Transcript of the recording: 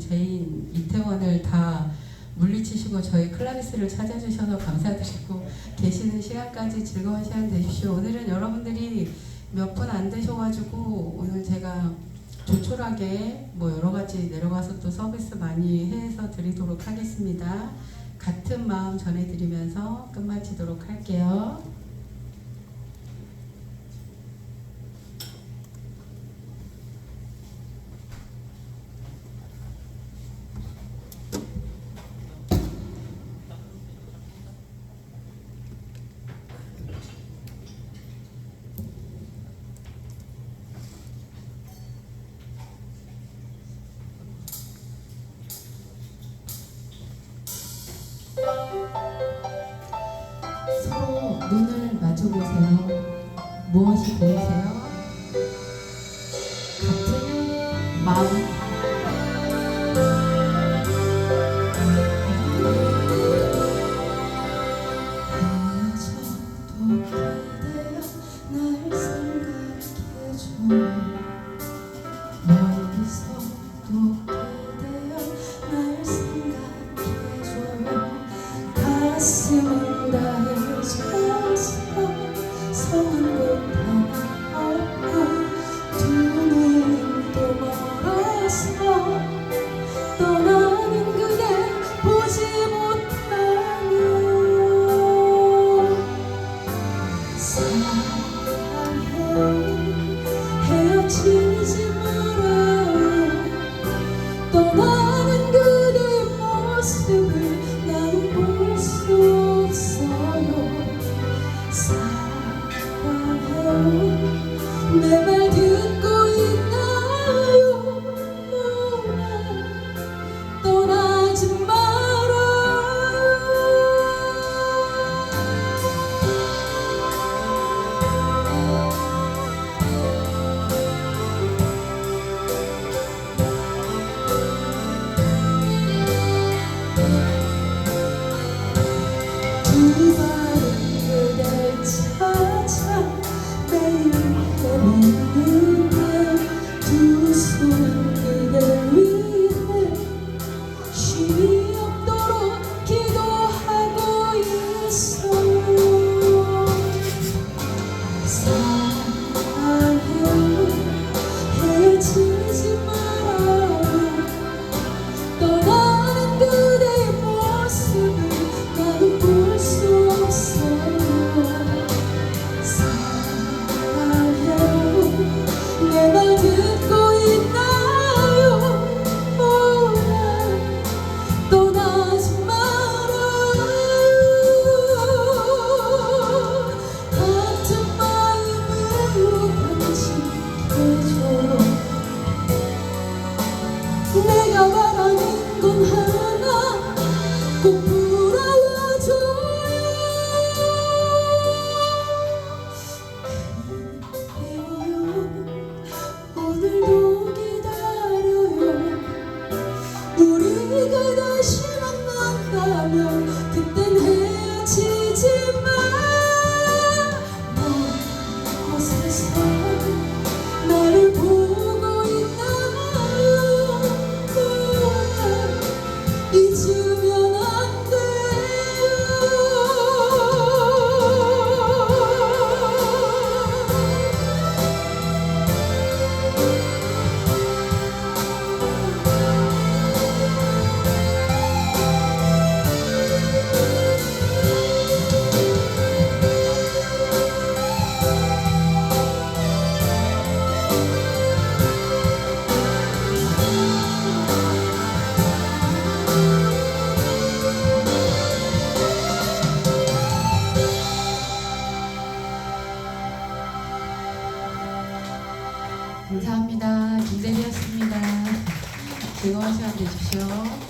제인 이태원을 다 물리치시고 저희 클라리스를 찾아주셔서 감사드리고 계시는 시간까지 즐거운 시간 되십시오. 오늘은 여러분들이 몇 분 안 되셔가지고 오늘 제가 조촐하게 뭐 여러 가지 내려가서 또 서비스 많이 해서 드리도록 하겠습니다. 같은 마음 전해드리면서 끝마치도록 할게요. 서로 눈을 마주보세요. 무엇이 보이세요? 같은 마음. know. 감사합니다. 김대리였습니다. 즐거운 시간 되십시오.